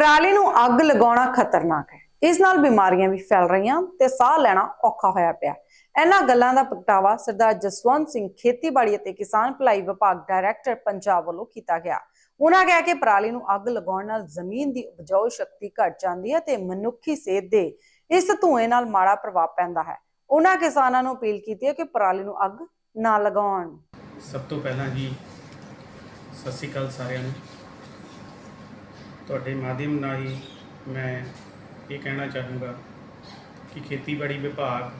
ਪਰਾਲੀ ਨੂੰ ਅੱਗ ਲਗਾਉਣਾ ਖਤਰਨਾਕ ਹੈ। ਇਸ ਨਾਲ ਬਿਮਾਰੀਆਂ ਵੀ ਫੈਲ ਰਹੀਆਂ ਤੇ ਸਾਹ ਲੈਣਾ ਔਖਾ ਹੋਇਆ ਪਿਆ। ਇਹਨਾਂ ਗੱਲਾਂ ਦਾ ਪ੍ਰਗਟਾਵਾ ਸਰਦਾਰ ਜਸਵੰਤ ਸਿੰਘ ਖੇਤੀਬਾੜੀ ਅਤੇ ਕਿਸਾਨ ਭਲਾਈ ਵਿਭਾਗ ਡਾਇਰੈਕਟਰ ਪੰਜਾਬ ਵੱਲੋਂ ਕੀਤਾ ਗਿਆ। ਉਹਨਾਂ ਕਿਹਾ ਕਿ ਪਰਾਲੀ ਨੂੰ ਅੱਗ ਲਗਾਉਣ ਨਾਲ ਜ਼ਮੀਨ ਦੀ ਉਪਜਾਊ ਸ਼ਕਤੀ ਘਟ ਜਾਂਦੀ ਹੈ ਤੇ ਮਨੁੱਖੀ ਸਿਹਤ ਦੇ ਇਸ ਧੂਏ ਨਾਲ ਮਾੜਾ ਪ੍ਰਭਾਵ ਪੈਂਦਾ ਹੈ। ਉਹਨਾਂ ਕਿਸਾਨਾਂ ਨੂੰ ਅਪੀਲ ਕੀਤੀ ਹੈ ਕਿ ਪਰਾਲੀ ਨੂੰ ਅੱਗ ਨਾ ਲਗਾਉਣ। ਸਭ ਤੋਂ ਪਹਿਲਾਂ ਜੀ, ਸਤਿ ਸ਼੍ਰੀ ਅਕਾਲ ਸਾਰਿਆਂ ਨੂੰ। ਤੁਹਾਡੇ ਮਾਧਿਅਮ ਰਾਹੀਂ ਮੈਂ ਇਹ ਕਹਿਣਾ ਚਾਹੂੰਗਾ ਕਿ ਖੇਤੀਬਾੜੀ ਵਿਭਾਗ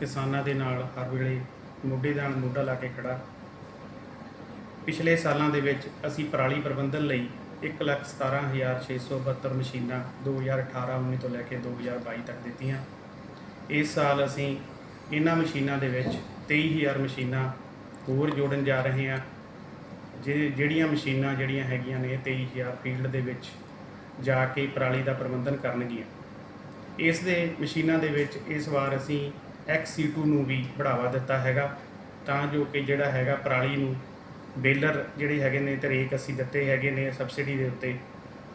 ਕਿਸਾਨਾਂ ਦੇ ਨਾਲ ਹਰ ਵੇਲੇ ਮੋਢੇ ਨਾਲ ਮੋਢਾ ਲਾ ਕੇ ਖੜਾ। ਪਿਛਲੇ ਸਾਲਾਂ ਦੇ ਵਿੱਚ ਅਸੀਂ ਪਰਾਲੀ ਪ੍ਰਬੰਧਨ ਲਈ 117672 ਮਸ਼ੀਨਾਂ 2018-19 ਤੋਂ ਲੈ ਕੇ 2022 ਤੱਕ ਦਿੱਤੀਆਂ। ਇਸ ਸਾਲ ਅਸੀਂ ਇਹਨਾਂ ਮਸ਼ੀਨਾਂ ਦੇ ਵਿੱਚ 23000 ਮਸ਼ੀਨਾਂ ਹੋਰ ਜੋੜਨ ਜਾ ਰਹੇ ਹਾਂ। ਜੇ, ਜਿਹੜੀਆਂ ਮਸ਼ੀਨਾਂ ਜਿਹੜੀਆਂ ਹੈਗੀਆਂ ਨੇ 23000 ਫੀਲਡ ਦੇ ਵਿੱਚ ਜਾ ਕੇ ਪਰਾਲੀ ਦਾ ਪ੍ਰਬੰਧਨ ਕਰਨਗੀਆਂ। ਇਸ ਦੇ ਮਸ਼ੀਨਾਂ ਦੇ ਵਿੱਚ ਇਸ ਵਾਰ ਅਸੀਂ XC2 ਨੂੰ ਵੀ ਬੜਾਵਾ ਦਿੱਤਾ ਹੈਗਾ, ਤਾਂ ਜੋ ਕਿ ਜਿਹੜਾ ਹੈਗਾ ਪਰਾਲੀ ਨੂੰ ਬੇਲਰ ਜਿਹੜੇ ਹੈਗੇ ਨੇ ਤੇ ਰੇਕ ਅਸੀਂ ਦਿੱਤੇ ਹੈਗੇ ਨੇ ਸਬਸਿਡੀ ਦੇ ਉੱਤੇ,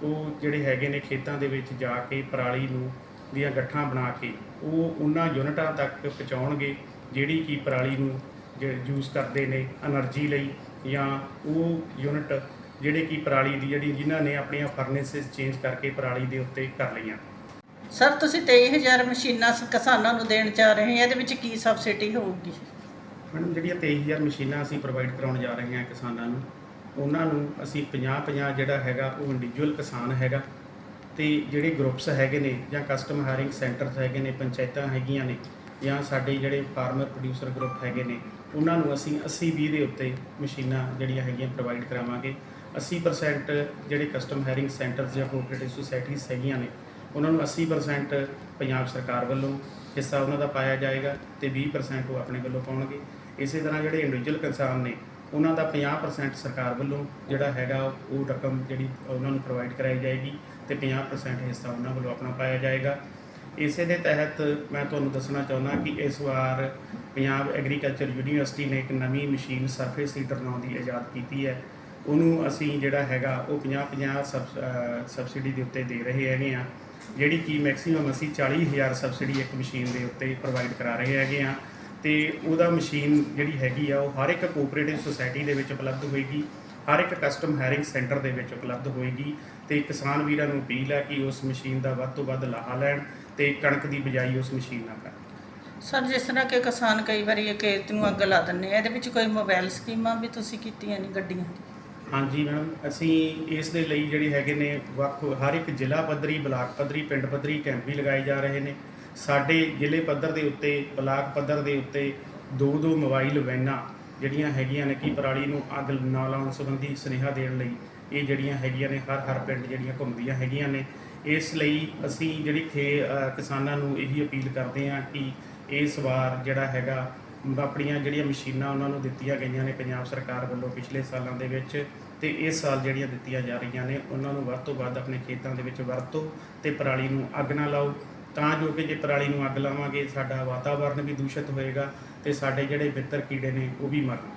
ਉਹ ਜਿਹੜੇ ਹੈਗੇ ਨੇ ਖੇਤਾਂ ਦੇ ਵਿੱਚ ਜਾ ਕੇ ਪਰਾਲੀ ਨੂੰ ਦੀਆਂ ਗੱਠਾਂ ਬਣਾ ਕੇ ਉਹ ਉਹਨਾਂ ਯੂਨਿਟਾਂ ਤੱਕ ਪਹੁੰਚਾਉਣਗੇ, ਜਿਹੜੀ ਕਿ ਪਰਾਲੀ ਨੂੰ ਯੂਜ਼ ਕਰਦੇ ਨੇ એનર્ਜੀ ਲਈ ਜਾਂ ਉਹ ਯੂਨਿਟ ਜਿਹੜੇ ਕਿ ਪਰਾਲੀ ਦੀ ਜਿਹੜੀ ਜਿਨ੍ਹਾਂ ਨੇ ਆਪਣੀਆਂ ਫਰਨੈਸਸ ਚੇਂਜ ਕਰਕੇ ਪਰਾਲੀ ਦੇ ਉੱਤੇ ਕਰ ਲਈਆਂ। ਸਰ ਤੁਸੀਂ 23000 ਮਸ਼ੀਨਾਂ ਸ- ਕਿਸਾਨਾਂ ਨੂੰ ਦੇਣ ਜਾ ਰਹੇ ਹੋ ਇਹਦੇ ਵਿੱਚ ਕੀ ਸਬਸਿਡੀ ਹੋਊਗੀ? ਮੈਡਮ ਜਿਹੜੀਆਂ 23000 ਮਸ਼ੀਨਾਂ ਅਸੀਂ ਪ੍ਰੋਵਾਈਡ ਕਰਾਉਣ ਜਾ ਰਹੇ ਹਾਂ ਕਿਸਾਨਾਂ ਨੂੰ ਉਹਨਾਂ ਨੂੰ ਅਸੀਂ 50-50 ਜਿਹੜਾ ਹੈਗਾ ਉਹ ਇੰਡੀਵਿਜੂਅਲ ਕਿਸਾਨ ਹੈਗਾ ਤੇ ਜਿਹੜੇ ਗਰੁੱਪਸ ਹੈਗੇ ਨੇ ਜਾਂ ਕਸਟਮ ਹਾਇਰਿੰਗ ਸੈਂਟਰਸ ਹੈਗੇ ਨੇ ਪੰਚਾਇਤਾਂ ਹੈਗੀਆਂ ਨੇ ਜਾਂ ਸਾਡੇ ਜਿਹੜੇ ਫਾਰਮਰ ਪ੍ਰੋਡਿਊਸਰ ਗਰੁੱਪ ਹੈਗੇ ਨੇ ਉਹਨਾਂ ਨੂੰ ਅਸੀਂ 80-20 ਦੇ ਉੱਤੇ ਮਸ਼ੀਨਾਂ ਜਿਹੜੀਆਂ ਹੈਗੀਆਂ ਪ੍ਰੋਵਾਈਡ ਕਰਾਵਾਂਗੇ। 80% ਜਿਹੜੇ ਕਸਟਮ ਹੈਰਿੰਗ ਸੈਂਟਰਸ ਜਾਂ ਕੋਆਪਰੇਟਿਵ ਸੁਸਾਇਟੀਜ਼ ਹੈਗੀਆਂ ਨੇ, ਉਹਨਾਂ ਨੂੰ 80% ਪੰਜਾਬ ਸਰਕਾਰ ਵੱਲੋਂ ਹਿੱਸਾ ਉਹਨਾਂ ਦਾ ਪਾਇਆ ਜਾਏਗਾ ਤੇ 20% ਉਹ ਆਪਣੇ ਵੱਲੋਂ ਪਾਉਣਗੇ। ਇਸੇ ਤਰ੍ਹਾਂ ਜਿਹੜੇ ਇੰਡੀਵਿਜੂਅਲ ਕਿਸਾਨ ਨੇ, ਉਹਨਾਂ ਦਾ 50% ਸਰਕਾਰ ਵੱਲੋਂ ਜਿਹੜਾ ਹੈਗਾ ਉਹ ਰਕਮ ਜਿਹੜੀ ਉਹਨਾਂ ਨੂੰ ਪ੍ਰੋਵਾਈਡ ਕਰਾਈ ਜਾਏਗੀ ਤੇ 50% ਹਿੱਸਾ ਉਹਨਾਂ ਵੱਲੋਂ ਆਪਣਾ ਪਾਇਆ ਜਾਏਗਾ। ਇਸੇ ਦੇ ਤਹਿਤ ਮੈਂ ਤੁਹਾਨੂੰ ਦੱਸਣਾ ਚਾਹੁੰਦਾ ਕਿ ਇਸ ਵਾਰ ਪੰਜਾਬ ਐਗਰੀਕਲਚਰ ਯੂਨੀਵਰਸਿਟੀ ਨੇ ਇੱਕ ਨਵੀਂ ਮਸ਼ੀਨ ਸਰਫੇਸ ਸੀਡਰ ਨਾਂ ਦੀ ਇਜਾਦ ਕੀਤੀ ਹੈ। ਉਹਨੂੰ ਅਸੀਂ ਜਿਹੜਾ ਹੈਗਾ, ਉਹ 50-50 ਸਬਸਿਡੀ ਦੇ ਉੱਤੇ ਦੇ ਰਹੇ ਹੈਗੇ ਆ ਜਿਹੜੀ ਕਿ ਮੈਕਸਿਮਮ ਅਸੀਂ 40000 ਸਬਸਿਡੀ ਇੱਕ ਮਸ਼ੀਨ ਦੇ ਉੱਤੇ ਪ੍ਰੋਵਾਈਡ ਕਰਾ ਰਹੇ ਹੈਗੇ ਆ ਤੇ ਉਹਦਾ ਮਸ਼ੀਨ ਜਿਹੜੀ ਹੈਗੀ ਆ, ਉਹ ਹਰ ਇੱਕ ਕੋਆਪਰੇਟਿਵ ਸੁਸਾਇਟੀ ਦੇ ਵਿੱਚ ਉਪਲਬਧ ਹੋਏਗੀ, ਹਰ ਇੱਕ ਕਸਟਮ ਹੈਰਿੰਗ ਸੈਂਟਰ ਦੇ ਵਿੱਚ ਉਪਲਬਧ ਹੋਏਗੀ ਤੇ ਕਿਸਾਨ ਵੀਰਾਂ ਨੂੰ ਅਪੀਲ ਹੈ ਕਿ ਉਸ ਮਸ਼ੀਨ ਦਾ ਵੱਧ ਤੋਂ ਵੱਧ ਲਾਹਾ ਲੈਣ ਤੇ ਕਣਕ ਦੀ ਬਿਜਾਈ ਉਸ ਮਸ਼ੀਨ ਨਾਲ ਕਰਨ ਸਰ ਜਿਸ ਤਰ੍ਹਾਂ ਕਿ ਕਿਸਾਨ ਕਈ ਵਾਰੀ ਇਹ ਖੇਤ ਨੂੰ ਅੱਗ ਲਾ ਦਿੰਦੇ ਆ ਇਹਦੇ ਵਿੱਚ ਕੋਈ ਮੋਬਾਈਲ ਸਕੀਮਾਂ ਵੀ ਤੁਸੀਂ ਕੀਤੀਆਂ ਨੇ ਗੱਡੀਆਂ ਦੀ? ਹਾਂਜੀ ਮੈਮ ਅਸੀਂ ਇਸ ਦੇ ਲਈ ਜਿਹੜੇ ਹੈਗੇ ਨੇ ਵੱਖ ਹਰ ਇੱਕ ਜ਼ਿਲ੍ਹਾ ਪੱਧਰੀ ਬਲਾਕ ਪੱਧਰੀ ਪਿੰਡ ਪੱਧਰੀ ਕੈਂਪ ਵੀ ਲਗਾਏ ਜਾ ਰਹੇ ਨੇ। ਸਾਡੇ ਜ਼ਿਲ੍ਹੇ ਪੱਧਰ ਦੇ ਉੱਤੇ ਬਲਾਕ ਪੱਧਰ ਦੇ ਉੱਤੇ ਦੋ ਦੋ ਮੋਬਾਈਲ ਵੈਨਾਂ ਜਿਹੜੀਆਂ ਹੈਗੀਆਂ ਨੇ ਕਿ ਪਰਾਲੀ ਨੂੰ ਅੱਗ ਨਾ ਲਾਉਣ ਸੰਬੰਧੀ ਸੁਨੇਹਾ ਦੇਣ ਲਈ ਇਹ ਜਿਹੜੀਆਂ ਹੈਗੀਆਂ ਨੇ ਹਰ ਹਰ ਪਿੰਡ ਜਿਹੜੀਆਂ ਘੁੰਮਦੀਆਂ ਹੈਗੀਆਂ ਨੇ ਇਸ ਲਈ ਅਸੀਂ ਜਿਹੜੀ ਖੇ ਕਿਸਾਨਾਂ ਨੂੰ ਇਹੀ ਅਪੀਲ ਕਰਦੇ ਹਾਂ ਕਿ ਇਸ ਵਾਰ ਜਿਹੜਾ ਹੈਗਾ, ਆਪਣੀਆਂ ਜਿਹੜੀਆਂ ਮਸ਼ੀਨਾਂ ਉਹਨਾਂ ਨੂੰ ਦਿੱਤੀਆਂ ਗਈਆਂ ਨੇ ਪੰਜਾਬ ਸਰਕਾਰ ਵੱਲੋਂ ਪਿਛਲੇ ਸਾਲਾਂ ਦੇ ਵਿੱਚ ਤੇ ਇਸ ਸਾਲ ਜਿਹੜੀਆਂ ਦਿੱਤੀਆਂ ਜਾ ਰਹੀਆਂ ਨੇ, ਉਹਨਾਂ ਨੂੰ ਵੱਧ ਤੋਂ ਵੱਧ ਆਪਣੇ ਖੇਤਾਂ ਦੇ ਵਿੱਚ ਵਰਤੋ ਤੇ ਪਰਾਲੀ ਨੂੰ ਅੱਗ ਨਾ ਲਾਓ। ਤਾਂ ਜੋ ਕਿ ਜੇ ਪਰਾਲੀ ਨੂੰ ਅੱਗ ਲਾਵਾਂਗੇ, ਸਾਡਾ ਵਾਤਾਵਰਣ ਵੀ ਦੂਸ਼ਿਤ ਹੋਏਗਾ ਤੇ ਸਾਡੇ ਜਿਹੜੇ ਬਿੱਤਰ ਕੀੜੇ ਨੇ, ਉਹ ਵੀ ਮਰਨ।